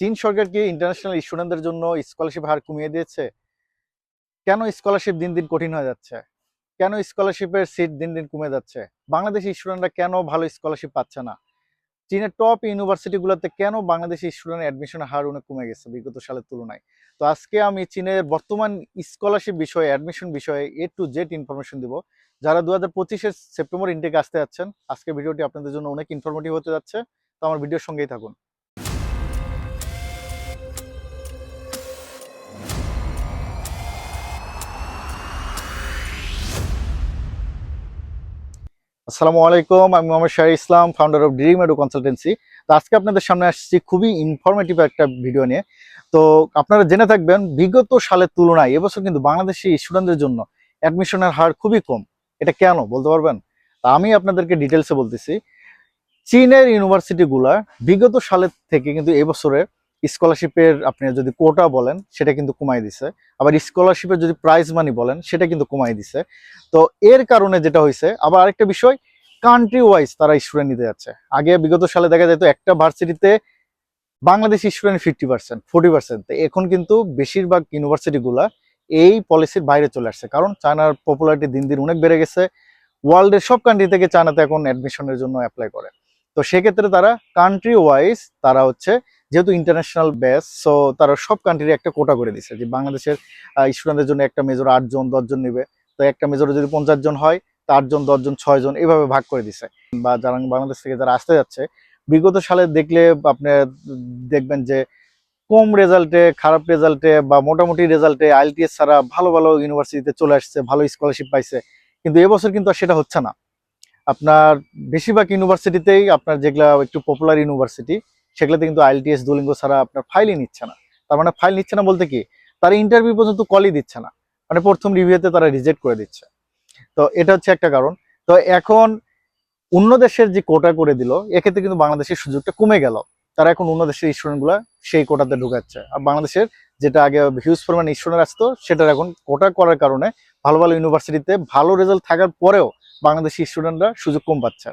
চীন সরকার কি ইন্টারন্যাশনাল স্টুডেন্টদের জন্য স্কলারশিপ হার কমিয়ে দিয়েছে। কেন স্কলারশিপ দিন দিন কঠিন হয়ে যাচ্ছে? কেন স্কলারশিপের সিট দিন দিন কমে যাচ্ছে? বাংলাদেশি স্টুডেন্টরা কেন ভালো স্কলারশিপ পাচ্ছে না? চীনের টপ ইউনিভার্সিটিগুলোতে কেন বাংলাদেশি স্টুডেন্ট অ্যাডমিশনের হার অনেক কমে গেছে বিগত সালের তুলনায়? তো আজকে আমি চীনের বর্তমান স্কলারশিপ বিষয়ে অ্যাডমিশন বিষয়ে এ টু জেড ইনফরমেশন দিব। যারা দু হাজার পঁচিশের সেপ্টেম্বর ইনটেকে আসতে যাচ্ছেন আজকে ভিডিওটি আপনাদের জন্য অনেক ইনফরমেটিভ হতে যাচ্ছে। তো আমার ভিডিওর সঙ্গেই থাকুন। আসসালামু আলাইকুম, আমি Mohammad Shah Islam founder of Dream Edu Consultancy তো আজকে আপনাদের সামনে আসছি খুবই ইনফরমেটিভ একটা ভিডিও নিয়ে। তো আপনারা জেনে থাকবেন, বিগত সালের তুলনায় এবছর কিন্তু বাংলাদেশি স্টুডেন্টদের জন্য অ্যাডমিশনের হার খুবই কম। এটা কেন, বলতে পারবেন? তা আমি আপনাদেরকে ডিটেলসে বলতেছি। চীনের ইউনিভার্সিটিগুলা বিগত সালের থেকে কিন্তু এবছরে স্কলারশিপের আপনি যদি কোটা বলেন, সেটা কিন্তু কমাই দিছে। আবার স্কলারশিপের যদি প্রাইজ মানি বলেন, সেটা কিন্তু কমাই দিছে। তো এর কারণে যেটা হয়েছে আবার আরেকটা বিষয় কান্ট্রি ওয়াইজ তারা স্টুডেন্ট নিতে যাচ্ছে। আগে বিগত সালে দেখা যেত একটা ভার্সিটিতে Bangladeshi student fifty percent forty percent এখন কিন্তু বেশিরভাগ ইউনিভার্সিটিগুলা এই পলিসির বাইরে চলে আসছে। কারণ চায়নার পপুলারিটি দিন দিন অনেক বেড়ে গেছে। ওয়ার্ল্ডের সব কান্ট্রি থেকে চায়নাতে এখন অ্যাডমিশনের জন্য অ্যাপ্লাই করে। তো সেক্ষেত্রে তারা কান্ট্রি ওয়াইজ তারা হচ্ছে যেহেতু ইন্টারন্যাশনাল বেস সো তারা সব কান্ট্রির একটা কোটা করে দিচ্ছে যে বাংলাদেশের স্টুডেন্টদের জন্য একটা মেজর আটজন, দশজন নেবে। তো একটা মেজরে যদি পঞ্চাশ জন হয় আটজন, দশজন, ছয় জন এইভাবে ভাগ করে দিছে। বা যারা বাংলাদেশ থেকে যারা আসতে যাচ্ছে, বিগত সালে দেখলে আপনি দেখবেন যে কম রেজাল্টে খারাপ রেজাল্টে বা মোটামুটি রেজাল্টে আইএলটিএস ছাড়া ভালো ভালো ইউনিভার্সিটিতে চলে আসছে, ভালো স্কলারশিপ পাইছে। কিন্তু এবছর কিন্তু আর সেটা হচ্ছে না। আপনার বেশিরভাগ ইউনিভার্সিটিতেই আপনার যেগুলা একটু পপুলার ইউনিভার্সিটি সেগুলোতে কিন্তু আইএলটিএস দুলিঙ্গো ছাড়া আপনার ফাইলই নিচ্ছে না। তার মানে ফাইল নিচ্ছে না বলতে কি, তারা ইন্টারভিউ পর্যন্ত কলই দিচ্ছে না। মানে প্রথম রিভিউতে তারা রিজেক্ট করে দিচ্ছে। তো এটা হচ্ছে একটা কারণ। তো এখন অন্য দেশের যে কোটা করে দিল, এক্ষেত্রে কিন্তু বাংলাদেশের সুযোগটা কমে গেল। তারা এখন অন্য দেশের স্টুডেন্টগুলো সেই কোটাতে ঢুকাচ্ছে। আর বাংলাদেশের যেটা আগে হিউজ পরিমাণ স্টুডেন্ট আসতো সেটার এখন কোটা করার কারণে ভালো ভালো ইউনিভার্সিটিতে ভালো রেজাল্ট থাকার পরেও বাংলাদেশি স্টুডেন্টরা সুযোগ কম পাচ্ছে।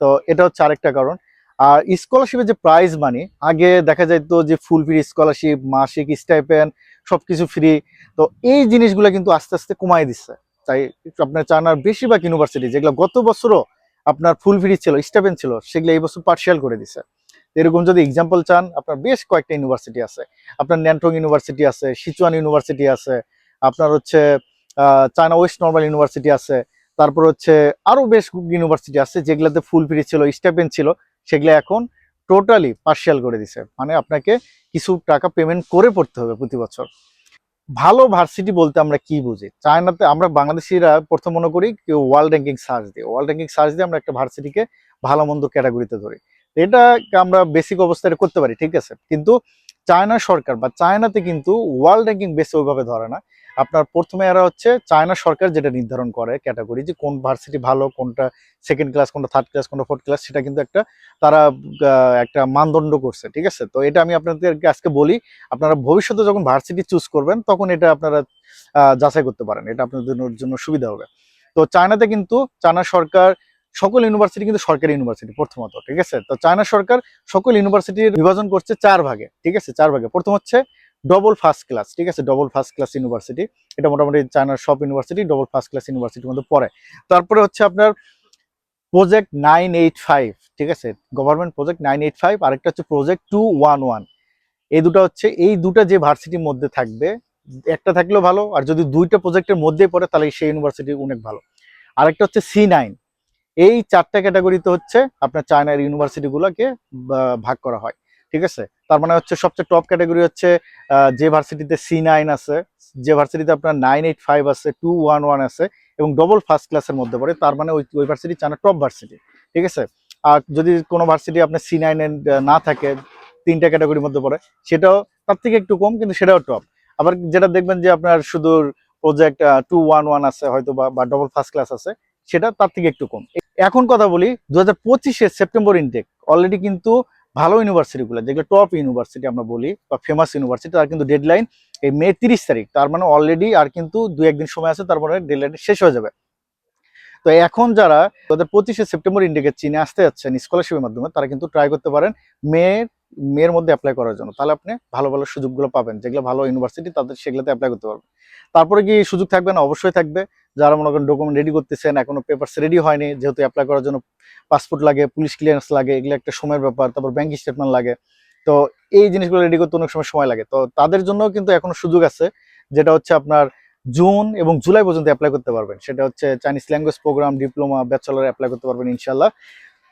তো এটা হচ্ছে আরেকটা কারণ। আর স্কলারশিপের যে প্রাইজ মানি আগে দেখা যাইতো যে ফুল ফ্রি স্কলারশিপ মাসিক স্টাইপেন সবকিছু ফ্রি তো এই জিনিসগুলো কিন্তু আস্তে আস্তে কমাই দিচ্ছে। তাই আপনার চায়নার বেশিরভাগ ইউনিভার্সিটি যেগুলো গত বছরও আপনার ফুল ফ্রি ছিল স্টাইপেন ছিল, সেগুলো এই বছর পার্সিয়াল করে দিছে। এরকম যদি এক্সাম্পল চান, আপনার বেশ কয়েকটা ইউনিভার্সিটি আছে। আপনার ন্যান্টং ইউনিভার্সিটি আছে সিচুয়ান ইউনিভার্সিটি আছে, আপনার হচ্ছে চায়না ওয়েস্ট নর্মাল ইউনিভার্সিটি আছে, তারপর হচ্ছে আরও বেশ ইউনিভার্সিটি আছে যেগুলোতে ফুল ফ্রি ছিল স্টাইপেন ছিল। সেগুলো এখন টোটালি পার্শিয়াল করে দিছে। মানে আপনাকে কিছু টাকা পেমেন্ট করে পড়তে হবে প্রতি বছর। ভালো ভার্সিটি বলতে আমরা কি বুঝি? চায়নাতে আমরা বাংলাদেশিরা প্রথম মনে করি কেউ ওয়ার্ল্ড র্যাঙ্কিং সার্চ দিয়ে। ওয়ার্ল্ড র্যাঙ্কিং সার্চ দিয়ে আমরা একটা ভার্সিটিকে ভালো মন্দ ক্যাটাগরিতে ধরি। এটা আমরা বেসিক অবস্থায় করতে পারি, ঠিক আছে? কিন্তু চায়না সরকার বা চায়নাতে কিন্তু ওয়ার্ল্ড র্যাঙ্কিং বেসে ওইভাবে ধরে না। আপনার প্রথমে এরা হচ্ছে চায়না সরকার যেটা নির্ধারণ করে ক্যাটাগরি যে কোন ভার্সিটি ভালো, কোনটা সেকেন্ড ক্লাস কোনটা থার্ড ক্লাস কোনটা ফোর্থ ক্লাস সেটা কিন্তু একটা, তারা একটা মানদণ্ড করছে, ঠিক আছে? তো এটা আমি আপনাদেরকে আজকে বলি, আপনারা ভবিষ্যতে যখন ভার্সিটি চুজ করবেন, তখন এটা আপনারা যাচাই করতে পারেন, এটা আপনাদের জন্য সুবিধা হবে। তো চায়নাতে কিন্তু, চায়না সরকার সকল ইউনিভার্সিটি কিন্তু সরকারি ইউনিভার্সিটি, প্রথমত, ঠিক আছে? তো চায়না সরকার সকল ইউনিভার্সিটির বিভাজন করছে চার ভাগে, ঠিক আছে? চার ভাগে। প্রথম হচ্ছে ডবল ফার্স্ট ক্লাস ঠিক আছে? Double first class university. এটা মোটামুটি চায়নার সব ইউনিভার্সিটি ডবল ফার্স্ট ক্লাস ইউনিভার্সিটির মধ্যে পড়ে। তারপরে হচ্ছে আপনার প্রজেক্ট নাইন এইট ফাইভ ঠিক আছে? Government project nine eight five আরেকটা হচ্ছে প্রজেক্ট টু ওয়ান ওয়ান এই দুটো হচ্ছে, এই দুটা যে ভার্সিটির মধ্যে থাকবে, একটা থাকলেও ভালো, আর যদি দুইটা প্রজেক্টের মধ্যেই পড়ে, তাহলে সেই ইউনিভার্সিটি অনেক ভালো। আরেকটা হচ্ছে সি নাইন এই চারটা ক্যাটাগরিতে হচ্ছে আপনার চায়নার ইউনিভার্সিটিগুলোকে ভাগ করা হয়, ঠিক আছে? তার মানে হচ্ছে সবচেয়ে টপ ক্যাটাগরি হচ্ছে যে ভার্সিটিতে সি নাইন আছে, যে ভার্সিটিতে আপনার নাইন এইট ফাইভ আছে টু ওয়ান ওয়ান আছে, এবং ডবল ফার্স্ট ক্লাসের মধ্যে পড়ে, তার মানে ওই ওই ভার্সিটি চায়না টপ ভার্সিটি ঠিক আছে? আর যদি কোনো ভার্সিটি আপনার সি নাইন না থাকে, তিনটা ক্যাটাগরির মধ্যে পড়ে, সেটাও তার থেকে একটু কম, কিন্তু সেটাও টপ আবার যেটা দেখবেন যে আপনার শুধু প্রজেক্ট টু ওয়ান ওয়ান আছে হয়তো বা ডবল ফার্স্ট ক্লাস আছে সেটা তার থেকে একটু কম। এখন কথা বলি দু হাজার পঁচিশে সেপ্টেম্বর ইনটেক অলরেডি কিন্তু ভালো ইউনিভার্সিটিগুলো যেগুলো টপ ইউনিভার্সিটি আমরা বলি, বা ফেমাস ইউনিভার্সিটি তার কিন্তু ডেডলাইন এই মে তিরিশ তারিখ। তার মানে অলরেডি আর কিন্তু দু একদিন সময় আছে তারপরে ডেডলাইন শেষ হয়ে যাবে। তো এখন যারা দু হাজার পঁচিশে সেপ্টেম্বর ইন্ডিকে চীনে আসতে যাচ্ছেন স্কলারশিপের মাধ্যমে, তারা কিন্তু ট্রাই করতে পারেন মে মেয়ের মধ্যে অ্যাপ্লাই করার জন্য, তাহলে আপনি ভালো ভালো সুযোগগুলো পাবেন, যেগুলো ভালো ইউনিভার্সিটি তাদের সেগুলোতে অ্যাপ্লাই করতে পারবেন। তারপরে কি সুযোগ থাকবে না? অবশ্যই থাকবে। যারা মনে করেন ডকুমেন্ট রেডি করতেছেন, এখনও পেপারস রেডি হয়নি, যেহেতু অ্যাপ্লাই করার জন্য পাসপোর্ট লাগে পুলিশ ক্লিয়ারেন্স লাগে, এগুলো একটা সময়ের ব্যাপার, তারপর ব্যাংক স্টেটমেন্ট লাগে। তো এই জিনিসগুলো রেডি করতে অনেক সময় সময় লাগে। তো তাদের জন্য কিন্তু এখনও সুযোগ আছে, যেটা হচ্ছে আপনার জুন এবং জুলাই পর্যন্ত অ্যাপ্লাই করতে পারবেন। সেটা হচ্ছে Chinese language program diploma bachelor apply করতে পারবেন ইনশাল্লাহ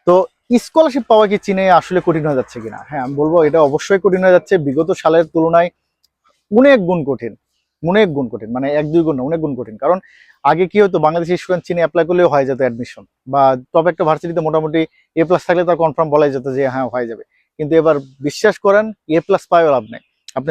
তো স্কলারশিপ পাওয়া কি চীনে আসলে কঠিন হয়ে যাচ্ছে কিনা? হ্যাঁ আমি বলব এটা অবশ্যই কঠিন হয়ে যাচ্ছে। বিগত সালের তুলনায় অনেক গুণ কঠিন। অনেক গুণ কঠিন। মানে এক, দুই গুণ অনেক গুণ কঠিন। কারণ আগে কি হতো, বাংলাদেশি স্টুডেন্ট চীনে অ্যাপ্লাই করলেও হয়ে যেত অ্যাডমিশন বা টপ একটা ভার্সিটিতে মোটামুটি এ প্লাস থাকলে তার কনফার্ম বলাই যেত যে হ্যাঁ হয়ে যাবে। কিন্তু এবার বিশ্বাস করেন এ প্লাস পাইও লাভ নেই। আপনি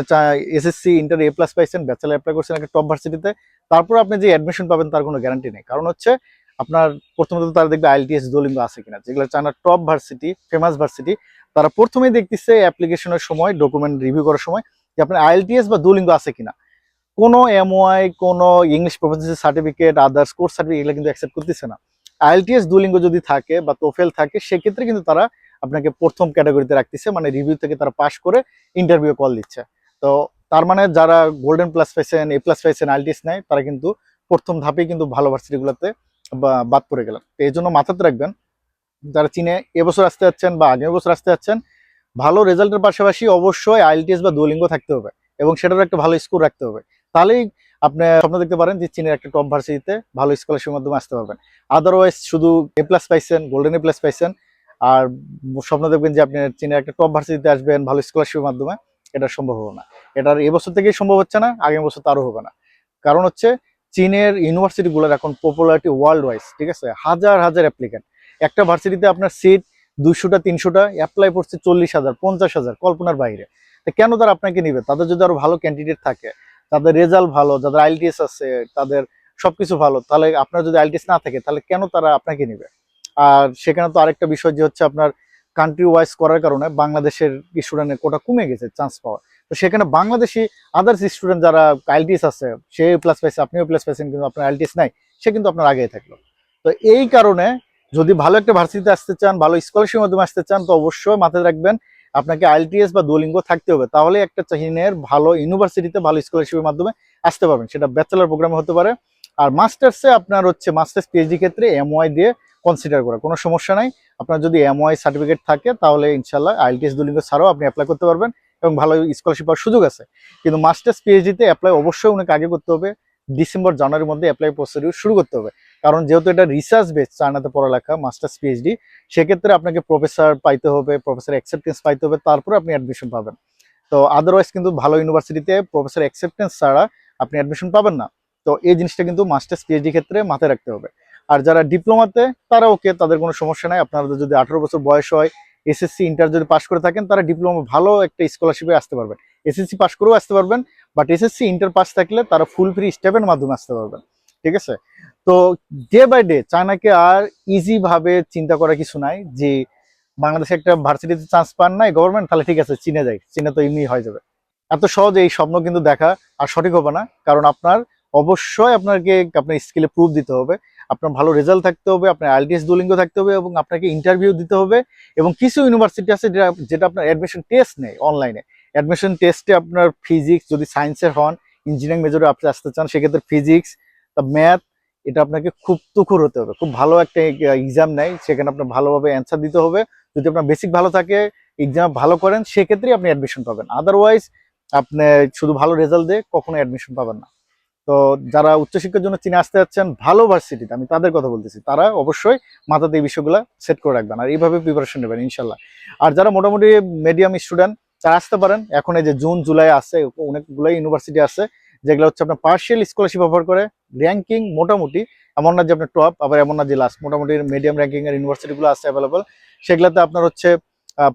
এসএসসি ইন্টার এ প্লাস পাইছেন ব্যাচেলার অ্যাপ্লাই করছেন একটা টপ ভার্সিটিতে তারপর আপনি যে অ্যাডমিশন পাবেন তার কোনো গ্যারান্টি নেই। কারণ হচ্ছে আপনার প্রথমত তারা দেখবে আইএলটিএস দোলিঙ্গ আছে কিনা, যেগুলো চায়নার টপ ভার্সিটি ফেমাস ভার্সিটি তারা প্রথমেই দেখতেছে অ্যাপ্লিকেশনের সময় ডকুমেন্ট রিভিউ করার সময় যে আপনার আইএলটিএস বা দোলিঙ্গ আছে কিনা। কোনো এমওআই কোনো English professor certificate others course certificate এগুলো কিন্তু অ্যাকসেপ্ট করতেছে না। আইএলটিএস দুলিঙ্গ যদি থাকে বা তোফেল থাকে, সেক্ষেত্রে কিন্তু তারা আপনাকে প্রথম ক্যাটাগরিতে রাখতেছে মানে রিভিউ থেকে তারা পাশ করে ইন্টারভিউ কল দিচ্ছে। তো তার মানে যারা গোল্ডেন প্লাস পাইছেন এ প্লাস পাইছেন আইএলটিএস নেয়, তারা কিন্তু প্রথম ধাপেই কিন্তু ভালো ভার্সিটিগুলোতে বাদ পড়ে গেলাম। তো এই জন্য মাথাতে রাখবেন, যারা চীনে এবছর আসতে যাচ্ছেন বা আগামী বছর আসতে যাচ্ছেন, ভালো রেজাল্টের পাশাপাশি অবশ্যই আইএলটিএস বা দুলিঙ্গ থাকতে হবে এবং সেটার একটা ভালো স্কোর রাখতে হবে। তাহলেই আপনি স্বপ্ন দেখতে পারেন যে চীনের একটা টপ ভার্সিটিতে ভালো স্কলারশিপের মাধ্যমে আসতে পারবেন। আদারওয়াইজ শুধু এ প্লাস পাইছেন গোল্ডেন এ প্লাস পাইছেন, আর স্বপ্ন দেখবেন যে আপনি চীনের একটা টপ ভার্সিটিতে আসবেন ভালো স্কলারশিপের মাধ্যমে, এটা সম্ভব হবে না। এটার এবছর থেকেই সম্ভব হচ্ছে না আগামী বছর তারও হবে না। কারণ হচ্ছে চীনের ইউনিভার্সিটিগুলোর এখন পপুলারিটি ওয়ার্ল্ড ওয়াইজ ঠিক আছে? হাজার হাজার অ্যাপ্লিকেন্ট একটা ভার্সিটিতে আপনার সিট দুইশোটা, তিনশোটা অ্যাপ্লাই করছে চল্লিশ হাজার, পঞ্চাশ হাজার, কল্পনার বাইরে। কেন তারা আপনাকে নিবে? তাদের যদি আরও ভালো ক্যান্ডিডেট থাকে, তাদের রেজাল্ট ভালো, যাদের আইএলটিএস আছে, তাদের সবকিছু ভালো, তাহলে আপনার যদি আইএলটিএস না থাকে, তাহলে কেন তারা আপনাকে নিবে? আর সেখানে তো আরেকটা বিষয় যে হচ্ছে আপনার কান্ট্রি ওয়াইজ করার কারণে বাংলাদেশের স্টুডেন্টের কোটা কমে গেছে চান্স পাওয়া তো সেখানে বাংলাদেশি আদার্স স্টুডেন্ট যারা আইএলটিএস আছে, সে প্লাস পাইছে, আপনিও প্লাস পাইছেন, কিন্তু আপনার আইএলটিএস নাই, সে কিন্তু আপনার আগেই থাকল। তো এই কারণে যদি ভালো একটা ভার্সিটিতে আসতে চান, ভালো স্কলারশিপের মাধ্যমে আসতে চান, তো অবশ্যই মাথায় রাখবেন, আপনাকে আইএলটিএস বা দুলিঙ্গ থাকতে হবে। তাহলে একটা চীনের ভালো ইউনিভার্সিটিতে ভালো স্কলারশিপের মাধ্যমে আসতে পারবেন। সেটা ব্যাচেলার প্রোগ্রামে হতে পারে। আর মাস্টার্সে আপনার হচ্ছে মাস্টার্স পিএইচডি ক্ষেত্রে এমওয়াই দিয়ে কনসিডার করা, কোনো সমস্যা নাই। আপনার যদি এমওয়াই সার্টিফিকেট থাকে, তাহলে ইনশাল্লাহ আইএলটিএস দুলিঙ্গ ছাড়াও আপনি অ্যাপ্লাই করতে পারবেন। এবং ভালো স্কলারশিপ পাওয়ার সুযোগ আছে। কিন্তু মাস্টার্স পিএইচডিতে অ্যাপ্লাই অবশ্যই অনেক আগে করতে হবে। ডিসেম্বর জানুয়ারির মধ্যে অ্যাপ্লাই প্রসিডিউর শুরু করতে হবে। কারণ যেহেতু এটা রিসার্চ বেস চায়নাতে পড়ালেখা মাস্টার্স পিএইচডি সেক্ষেত্রে আপনাকে প্রফেসর পাইতে হবে প্রফেসর অ্যাকসেপ্টেন্স পাইতে হবে, তারপরে আপনি অ্যাডমিশন পাবেন। তো আদারওয়াইজ কিন্তু ভালো ইউনিভার্সিটিতে প্রফেসর অ্যাকসেপ্টেন্স ছাড়া আপনি অ্যাডমিশন পাবেন না। তো এই জিনিসটা কিন্তু মাস্টার্স পিএইচডি ক্ষেত্রে মাথায় রাখতে হবে। আর যারা ডিপ্লোমাতে তারা ওকে তাদের কোনো সমস্যা নাই। আপনাদের যদি আঠারো বছর বয়স হয় এসএসসি ইন্টার যদি পাশ করে থাকেন তারা ডিপ্লোমা ভালো একটা স্কলারশিপে আসতে পারবেন। এসএসসি পাশ করেও আসতে পারবেন বাট এসএসসি ইন্টার পাস থাকলে তারা ফুল ফ্রি স্টেপের মাধ্যমে আসতে পারবেন। ঠিক আছে? তো ডে বাই ডে চায়নাকে আর ইজি ভাবে চিন্তা করা কিছু নাই যে বাংলাদেশে একটা ভার্সিটিতে চান্স পান নাই গভর্নমেন্ট তাহলে ঠিক আছে, চীনে যাই। চীনে তো এমনি হয়ে যাবে। এত সহজে এই স্বপ্ন কিন্তু দেখা আর সঠিক হবে না, কারণ আপনার অবশ্যই আপনাকে, আপনার স্কিলে প্রুফ দিতে হবে। আপনার ভালো রেজাল্ট থাকতে হবে, আপনার আইএলটিএস দুলিঙ্গ থাকতে হবে এবং আপনাকে ইন্টারভিউ দিতে হবে এবং কিছু ইউনিভার্সিটি আছে যেটা আপনার অ্যাডমিশন টেস্ট নেই অনলাইনে অ্যাডমিশন টেস্টে আপনার ফিজিক্স যদি সায়েন্সের হন ইঞ্জিনিয়ারিং মেজরে আপনি আসতে চান, সেক্ষেত্রে ফিজিক্স ম্যাথ এটা আপনাকে খুব তুখুর হতে হবে। খুব ভালো একটা এক্সাম নেয়, সেখানে আপনার ভালোভাবে অ্যান্সার দিতে হবে। যদি আপনার বেসিক ভালো থাকে এক্সাম ভালো করেন, সেক্ষেত্রেই আপনি অ্যাডমিশন পাবেন। আদারওয়াইজ আপনি শুধু ভালো রেজাল্ট দিয়ে কখনো অ্যাডমিশন পাবেন না। তো যারা উচ্চশিক্ষার জন্য চীনে আসতে যাচ্ছেন, ভালো ভার্সিটিতে আমি তাদের কথা বলতেছি, তারা অবশ্যই মাথাতে এই বিষয়গুলো সেট করে রাখবেন আর এইভাবে প্রিপারেশন নেবেন ইনশাল্লাহ আর যারা মোটামুটি মিডিয়াম স্টুডেন্ট তারা আসতে পারেন। এখন এই যে জুন, জুলাই আছে অনেকগুলো ইউনিভার্সিটি আছে, যেগুলো হচ্ছে আপনার পার্শিয়াল স্কলারশিপ অফার করে র্যাঙ্কিং মোটামুটি, এমন না যে আপনার টপ আবার এমন না যে লাস্ট মোটামুটি মিডিয়াম র্যাঙ্কিং এর ইউনিভার্সিটিগুলো আছে অ্যাভেলেবল সেগুলোতে আপনার হচ্ছে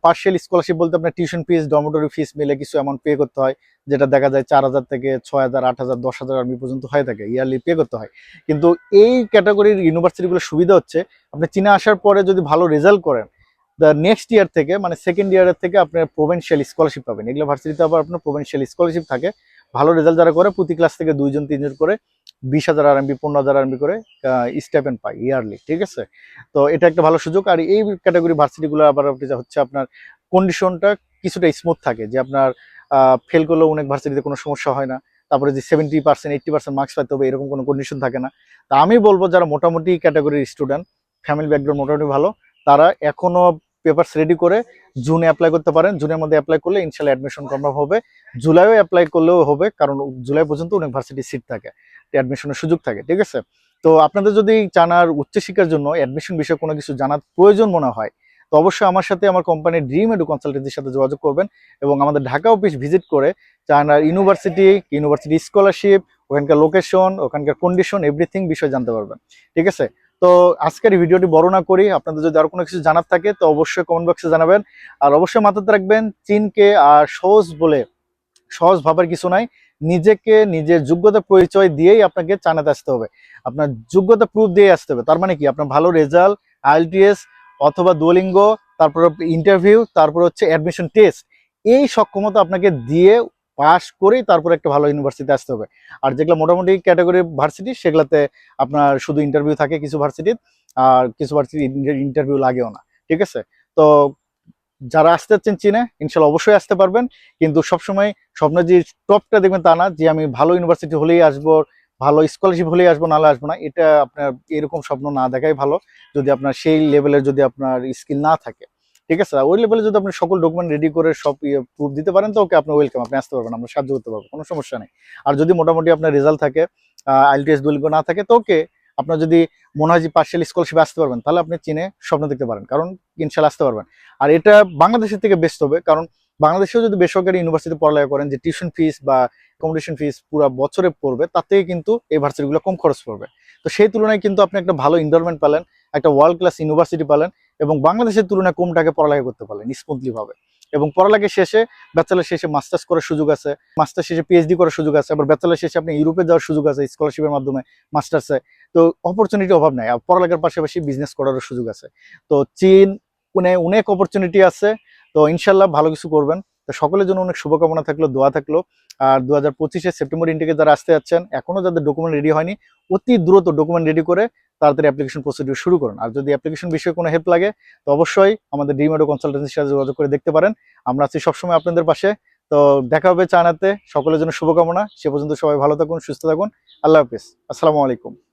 পার্শিয়াল স্কলারশিপ বলতে আপনার টিউশন ফিস ডরমেটরি ফিস মিলে কিছু অ্যামাউন্ট পে করতে হয়, যেটা দেখা যায় চার হাজার থেকে ছয় হাজার, আট হাজার, দশ হাজার আর্মি পর্যন্ত হয়ে থাকে ইয়ারলি পে করতে হয়। কিন্তু এই ক্যাটাগরির ইউনিভার্সিটিগুলোর সুবিধা হচ্ছে, আপনি চীনে আসার পরে যদি ভালো রেজাল্ট করেন দ্য নেক্সট ইয়ার থেকে মানে সেকেন্ড ইয়ারের থেকে আপনার প্রোভেন্সিয়াল স্কলারশিপ পাবেন। এগুলো ভার্সিটিতে আবার আপনার প্রোভেন্সিয়াল স্কলারশিপ থাকে। ভালো রেজাল্ট যারা করে, প্রতি ক্লাস থেকে দুইজন, তিনজন করে বিশ হাজার আরএমবি পনেরো হাজার আরএমবি করে স্টেপেন পায় ইয়ারলি ঠিক আছে? তো এটা একটা ভালো সুযোগ। আর এই ক্যাটাগরি ভার্সিটিগুলো আবার হচ্ছে আপনার কন্ডিশনটা কিছুটা স্মুথ থাকে, যে আপনার ফেল করলেও অনেক ভার্সিটিতে কোনো সমস্যা হয় না, তারপরে যে seventy percent eighty percent marks পাইতে হবে, এরকম কোনো কন্ডিশন থাকে না। তা আমি বলব, যারা মোটামুটি ক্যাটাগরির স্টুডেন্ট ফ্যামিলি ব্যাকগ্রাউন্ড মোটামুটি ভালো, তারা এখনও পেপারস রেডি করে জুনে অ্যাপ্লাই করতে পারেন। জুনের মধ্যে অ্যাপ্লাই করলে ইনশাল্লাহ অ্যাডমিশন কনফার্ম হবে। জুলাইও অ্যাপ্লাই করলেও হবে, কারণ জুলাই পর্যন্ত অনেক ভার্সিটি সিট থাকে অ্যাডমিশনের সুযোগ থাকে, ঠিক আছে? তো আপনাদের যদি জানার উচ্চশিক্ষার জন্য অ্যাডমিশন বিষয়ে কোনো কিছু জানার প্রয়োজন মনে হয়, তো অবশ্যই আমার সাথে আমার কোম্পানির ড্রিম এডু কনসালটেন্সির সাথে যোগাযোগ করবেন এবং আমাদের ঢাকা অফিস ভিজিট করে চায়নার ইউনিভার্সিটি ইউনিভার্সিটি স্কলারশিপ ওখানকার লোকেশন ওখানকার কন্ডিশন এভরিথিং বিষয়ে জানতে পারবেন, ঠিক আছে? তো আজকের ভিডিওটি বড় না করি আপনাদের যদি আরও কোনো কিছু জানার থাকে, তো অবশ্যই কমেন্ট বক্সে জানাবেন। আর অবশ্যই মাথাতে রাখবেন, চীনকে আর সহজ বলে, সহজ ভাবার কিছু নাই। নিজেকে নিজের যোগ্যতা পরিচয় দিয়েই আপনাকে চানাতে আসতে হবে। আপনার যোগ্যতা প্রুফ দিয়ে আসতে হবে। তার মানে কি? আপনার ভালো রেজাল্ট আইএলটিএস অথবা দুলিঙ্গ তারপর ইন্টারভিউ তারপর হচ্ছে অ্যাডমিশন টেস্ট এই সক্ষমতা আপনাকে দিয়ে পাস করেই তারপর একটা ভালো ইউনিভার্সিটিতে আসতে হবে। আর যেগুলো মোটামুটি ক্যাটাগরি ভার্সিটি সেগুলোতে আপনার শুধু ইন্টারভিউ থাকে কিছু ভার্সিটির আর কিছু ভার্সিটি ইন্টারভিউ লাগেও না, ঠিক আছে? তো যারা আসতে চাচ্ছেন চীনে, ইনশাল্লাহ অবশ্যই আসতে পারবেন। কিন্তু সবসময় স্বপ্ন যে টপটা দেখবেন তা না, যে আমি ভালো ইউনিভার্সিটি হলেই আসব, ভালো স্কলারশিপ হলেই আসব, নাহলে আসব না। এটা আপনার এরকম স্বপ্ন না দেখাই ভালো। যদি আপনার সেই লেভেলের যদি আপনার স্কিল না থাকে। ঠিক আছে? ওই লেভেলে যদি আপনি সকল ডকুমেন্ট রেডি করে সব প্রুফ দিতে পারেন, তো ওকে আপনি ওয়েলকাম আপনি আসতে পারবেন, আমরা সাহায্য করতে পারব, কোনো সমস্যা নেই। আর যদি মোটামুটি আপনার রেজাল্ট থাকে আইএলটিএস দলিল না থাকে, তো ওকে আপনার যদি মনে হয় যে পার্সিয়াল স্কলারশিপ আসতে পারবেন, তাহলে আপনি চীনে স্বপ্ন দেখতে পারেন, কারণ ইনশাল্লাহ আসতে পারবেন। আর এটা বাংলাদেশের থেকে বেস্ট হবে, কারণ বাংলাদেশেও যদি বেসরকারি ইউনিভার্সিটি পড়ালেখা করেন, যে টিউশন ফিস বা অ্যাকোমোডেশন ফিস পুরো বছরে পড়বে থেকে কিন্তু এই ভার্সিটিগুলো কম খরচ পড়বে। তো সেই তুলনায় কিন্তু আপনি একটা ভালো ইনভলভমেন্ট পেলেন, একটা ওয়ার্ল্ড ক্লাস ইউনিভার্সিটি পেলেন এবং বাংলাদেশের তুলনায় কম টাকা পড়ালেখা করতে পারলেন ভাবে এবং পড়ালেখা শেষে ব্যাচেলার শেষে মাস্টার্স করার সুযোগ আছে মাস্টার শেষে পিএইচডি করার সুযোগ আছে, আবার ব্যাচেলার শেষে আপনি ইউরোপে যাওয়ার সুযোগ আছে স্কলারশিপের মাধ্যমে মাস্টার্সে তো অপরচুনিটি অভাব নাই, আর পড়ালেখার পাশাপাশি বিজনেস করারও সুযোগ আছে। তো চীন কোনে অনেক অপরচুনিটি আছে, তো ইনশাল্লাহ ভালো কিছু করবেন। তো সকলের জন্য অনেক শুভকামনা থাকল, দোয়া থাকল। আর দু হাজার পঁচিশে সেপ্টেম্বর ইন্টেকে যারা আসতে যাচ্ছেন, এখনও যাদের ডকুমেন্ট রেডি হয়নি, অতি দ্রুত ডকুমেন্ট রেডি করে তাড়াতাড়ি অ্যাপ্লিকেশন প্রসিডিউর শুরু করুন। আর যদি অ্যাপ্লিকেশন বিষয়ে কোনো হেল্প লাগে, তো অবশ্যই আমাদের ডিমেডো কনসালটেন্সির সাথে যোগাযোগ করে দেখতে পারেন। আমরা আছি সবসময় আপনাদের পাশে। তো দেখা হবে চায়নাতে। সকলের জন্য শুভকামনা। সে পর্যন্ত সবাই ভালো থাকুন, সুস্থ থাকুন। আল্লাহ হাফিজ। আসসালামু আলাইকুম।